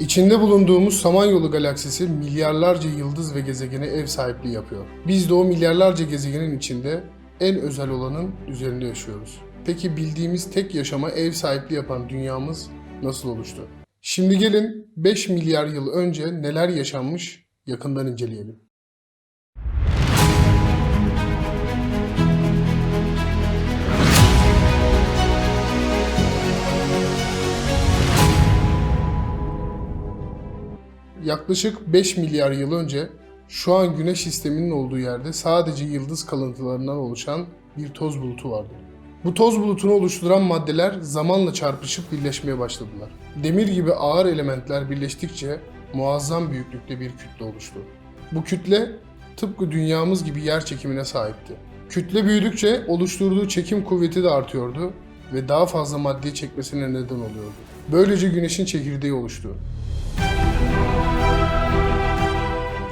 İçinde bulunduğumuz Samanyolu galaksisi milyarlarca yıldız ve gezegene ev sahipliği yapıyor. Biz de o milyarlarca gezegenin içinde en özel olanın üzerinde yaşıyoruz. Peki bildiğimiz tek yaşama ev sahipliği yapan dünyamız nasıl oluştu? Şimdi gelin 5 milyar yıl önce neler yaşanmış yakından inceleyelim. Yaklaşık 5 milyar yıl önce şu an Güneş sisteminin olduğu yerde sadece yıldız kalıntılarından oluşan bir toz bulutu vardı. Bu toz bulutunu oluşturan maddeler zamanla çarpışıp birleşmeye başladılar. Demir gibi ağır elementler birleştikçe muazzam büyüklükte bir kütle oluştu. Bu kütle tıpkı dünyamız gibi yer çekimine sahipti. Kütle büyüdükçe oluşturduğu çekim kuvveti de artıyordu ve daha fazla maddeyi çekmesine neden oluyordu. Böylece güneşin çekirdeği oluştu.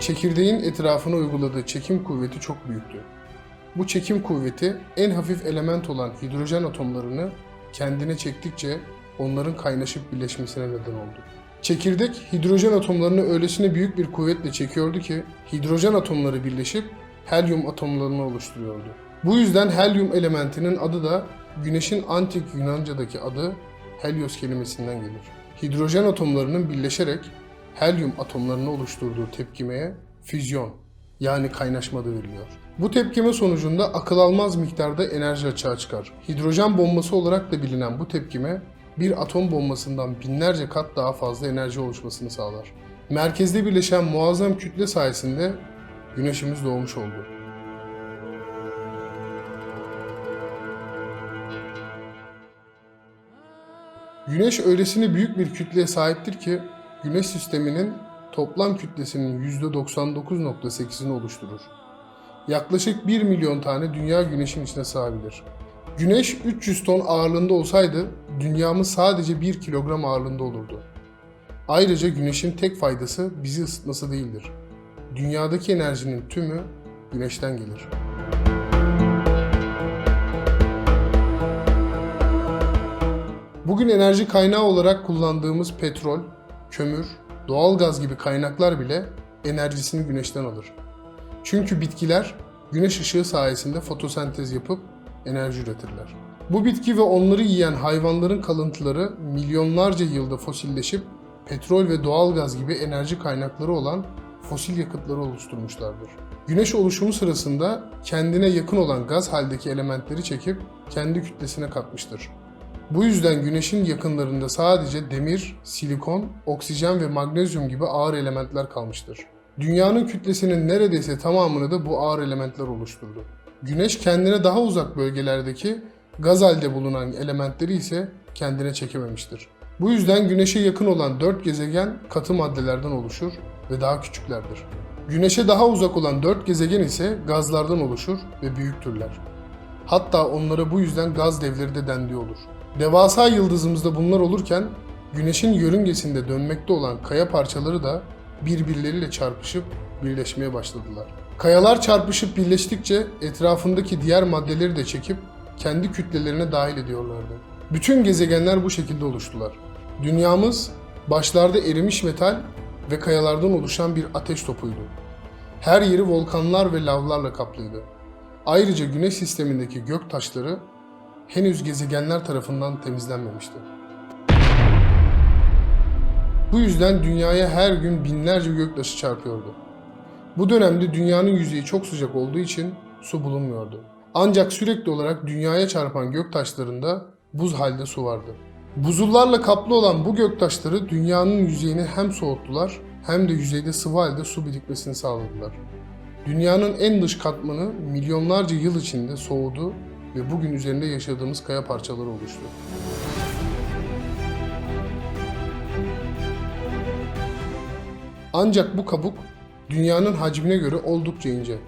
Çekirdeğin etrafına uyguladığı çekim kuvveti çok büyüktü. Bu çekim kuvveti en hafif element olan hidrojen atomlarını kendine çektikçe onların kaynaşıp birleşmesine neden oldu. Çekirdek hidrojen atomlarını öylesine büyük bir kuvvetle çekiyordu ki hidrojen atomları birleşip helyum atomlarını oluşturuyordu. Bu yüzden helyum elementinin adı da Güneşin antik Yunanca'daki adı Helios kelimesinden gelir. Hidrojen atomlarının birleşerek helyum atomlarını oluşturduğu tepkimeye füzyon yani kaynaşma adı veriliyor. Bu tepkime sonucunda akıl almaz miktarda enerji açığa çıkar. Hidrojen bombası olarak da bilinen bu tepkime bir atom bombasından binlerce kat daha fazla enerji oluşmasını sağlar. Merkezde birleşen muazzam kütle sayesinde güneşimiz doğmuş oldu. Güneş öylesine büyük bir kütleye sahiptir ki Güneş sisteminin toplam kütlesinin %99.8'ini oluşturur. Yaklaşık 1 milyon tane dünya Güneş'in içine sığabilir. Güneş 300 ton ağırlığında olsaydı dünyamız sadece 1 kilogram ağırlığında olurdu. Ayrıca Güneş'in tek faydası bizi ısıtması değildir. Dünyadaki enerjinin tümü Güneş'ten gelir. Bugün enerji kaynağı olarak kullandığımız petrol, kömür, doğalgaz gibi kaynaklar bile enerjisini güneşten alır. Çünkü bitkiler güneş ışığı sayesinde fotosentez yapıp enerji üretirler. Bu bitki ve onları yiyen hayvanların kalıntıları milyonlarca yılda fosilleşip petrol ve doğalgaz gibi enerji kaynakları olan fosil yakıtları oluşturmuşlardır. Güneş oluşumu sırasında kendine yakın olan gaz haldeki elementleri çekip kendi kütlesine katmıştır. Bu yüzden Güneş'in yakınlarında sadece demir, silikon, oksijen ve magnezyum gibi ağır elementler kalmıştır. Dünyanın kütlesinin neredeyse tamamını da bu ağır elementler oluşturdu. Güneş kendine daha uzak bölgelerdeki gaz halde bulunan elementleri ise kendine çekememiştir. Bu yüzden Güneş'e yakın olan dört gezegen katı maddelerden oluşur ve daha küçüklerdir. Güneş'e daha uzak olan dört gezegen ise gazlardan oluşur ve büyüktürler. Hatta onlara bu yüzden gaz devleri de dendiği olur. Devasa yıldızımızda bunlar olurken Güneş'in yörüngesinde dönmekte olan kaya parçaları da birbirleriyle çarpışıp birleşmeye başladılar. Kayalar çarpışıp birleştikçe etrafındaki diğer maddeleri de çekip kendi kütlelerine dahil ediyorlardı. Bütün gezegenler bu şekilde oluştular. Dünyamız başlarda erimiş metal ve kayalardan oluşan bir ateş topuydu. Her yeri volkanlar ve lavlarla kaplıydı. Ayrıca Güneş sistemindeki gök taşları henüz gezegenler tarafından temizlenmemişti. Bu yüzden dünyaya her gün binlerce göktaşı çarpıyordu. Bu dönemde dünyanın yüzeyi çok sıcak olduğu için su bulunmuyordu. Ancak sürekli olarak dünyaya çarpan göktaşlarında buz halde su vardı. Buzullarla kaplı olan bu göktaşları dünyanın yüzeyini hem soğuttular hem de yüzeyde sıvı halde su birikmesini sağladılar. Dünyanın en dış katmanı milyonlarca yıl içinde soğudu ve bugün üzerinde yaşadığımız kaya parçaları oluştu. Ancak bu kabuk dünyanın hacmine göre oldukça ince.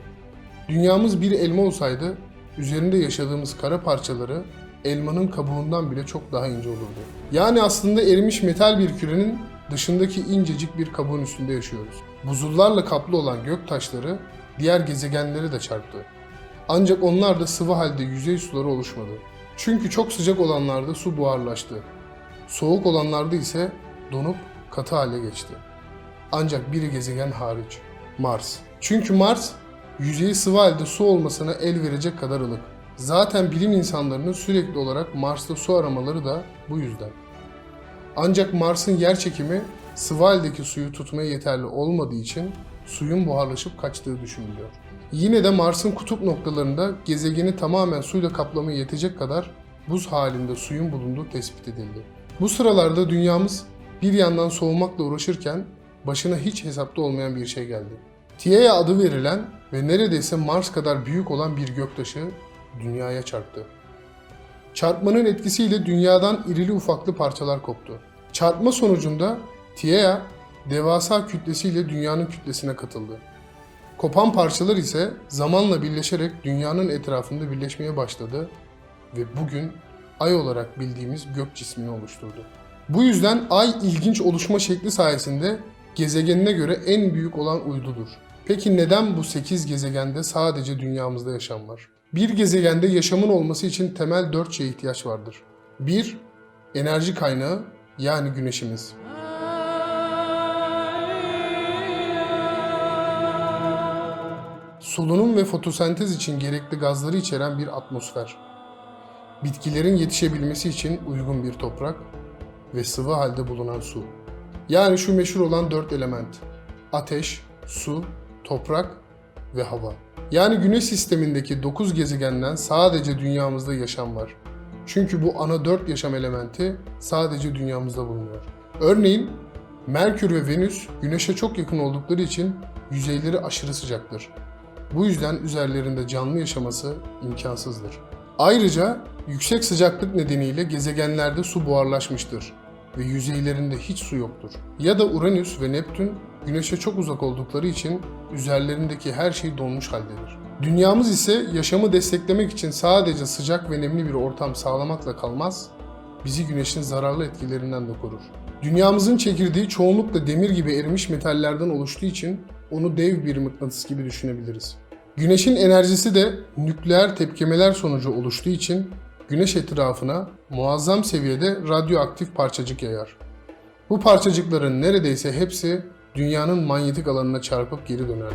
Dünyamız bir elma olsaydı üzerinde yaşadığımız kara parçaları elmanın kabuğundan bile çok daha ince olurdu. Yani aslında erimiş metal bir kürenin dışındaki incecik bir kabuğun üstünde yaşıyoruz. Buzullarla kaplı olan gök taşları diğer gezegenleri de çarptı. Ancak onlar da sıvı halde yüzey suları oluşmadı. Çünkü çok sıcak olanlarda su buharlaştı. Soğuk olanlarda ise donup katı hale geçti. Ancak bir gezegen hariç, Mars. Çünkü Mars, yüzeyi sıvı halde su olmasına el verecek kadar ılık. Zaten bilim insanlarının sürekli olarak Mars'ta su aramaları da bu yüzden. Ancak Mars'ın yer çekimi sıvı haldeki suyu tutmaya yeterli olmadığı için suyun buharlaşıp kaçtığı düşünülüyor. Yine de Mars'ın kutup noktalarında gezegeni tamamen suyla kaplamaya yetecek kadar buz halinde suyun bulunduğu tespit edildi. Bu sıralarda dünyamız bir yandan soğumakla uğraşırken başına hiç hesapta olmayan bir şey geldi. Theia adı verilen ve neredeyse Mars kadar büyük olan bir göktaşı dünyaya çarptı. Çarpmanın etkisiyle dünyadan irili ufaklı parçalar koptu. Çarpma sonucunda Theia devasa kütlesiyle dünyanın kütlesine katıldı. Kopan parçalar ise zamanla birleşerek dünyanın etrafında birleşmeye başladı ve bugün ay olarak bildiğimiz gök cismini oluşturdu. Bu yüzden ay ilginç oluşma şekli sayesinde gezegenine göre en büyük olan uydudur. Peki neden bu 8 gezegende sadece dünyamızda yaşam var? Bir gezegende yaşamın olması için temel 4 şeye ihtiyaç vardır. 1. Enerji kaynağı yani güneşimiz. Solunum ve fotosentez için gerekli gazları içeren bir atmosfer. Bitkilerin yetişebilmesi için uygun bir toprak ve sıvı halde bulunan su. Yani şu meşhur olan dört element. Ateş, su, toprak ve hava. Yani güneş sistemindeki 9 gezegenden sadece dünyamızda yaşam var. Çünkü bu ana 4 yaşam elementi sadece dünyamızda bulunuyor. Örneğin Merkür ve Venüs güneşe çok yakın oldukları için yüzeyleri aşırı sıcaktır. Bu yüzden üzerlerinde canlı yaşaması imkansızdır. Ayrıca yüksek sıcaklık nedeniyle gezegenlerde su buharlaşmıştır ve yüzeylerinde hiç su yoktur. Ya da Uranüs ve Neptün Güneş'e çok uzak oldukları için üzerlerindeki her şey donmuş haldedir. Dünyamız ise yaşamı desteklemek için sadece sıcak ve nemli bir ortam sağlamakla kalmaz, bizi güneşin zararlı etkilerinden de korur. Dünyamızın çekirdeği çoğunlukla demir gibi erimiş metallerden oluştuğu için onu dev bir mıknatıs gibi düşünebiliriz. Güneşin enerjisi de nükleer tepkimeler sonucu oluştuğu için güneş etrafına muazzam seviyede radyoaktif parçacık yayar. Bu parçacıkların neredeyse hepsi dünyanın manyetik alanına çarpıp geri dönerler.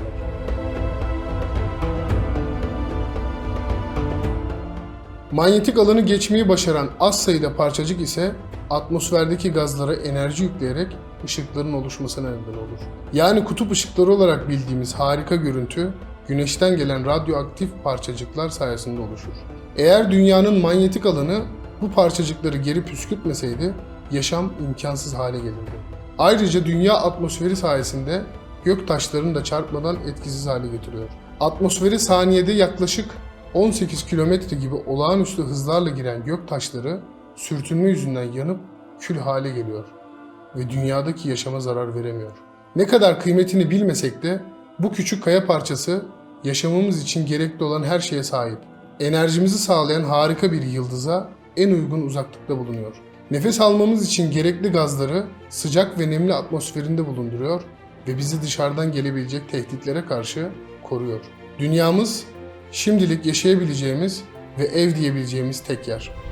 Manyetik alanı geçmeyi başaran az sayıda parçacık ise atmosferdeki gazlara enerji yükleyerek ışıkların oluşmasına neden olur. Yani kutup ışıkları olarak bildiğimiz harika görüntü güneşten gelen radyoaktif parçacıklar sayesinde oluşur. Eğer dünyanın manyetik alanı bu parçacıkları geri püskürtmeseydi yaşam imkansız hale gelirdi. Ayrıca dünya atmosferi sayesinde gök taşlarını da çarpmadan etkisiz hale getiriyor. Atmosferi saniyede yaklaşık 18 kilometre gibi olağanüstü hızlarla giren gök taşları sürtünme yüzünden yanıp kül hale geliyor ve dünyadaki yaşama zarar veremiyor. Ne kadar kıymetini bilmesek de bu küçük kaya parçası yaşamamız için gerekli olan her şeye sahip. Enerjimizi sağlayan harika bir yıldıza en uygun uzaklıkta bulunuyor. Nefes almamız için gerekli gazları sıcak ve nemli atmosferinde bulunduruyor ve bizi dışarıdan gelebilecek tehditlere karşı koruyor. Dünyamız şimdilik yaşayabileceğimiz ve ev diyebileceğimiz tek yer.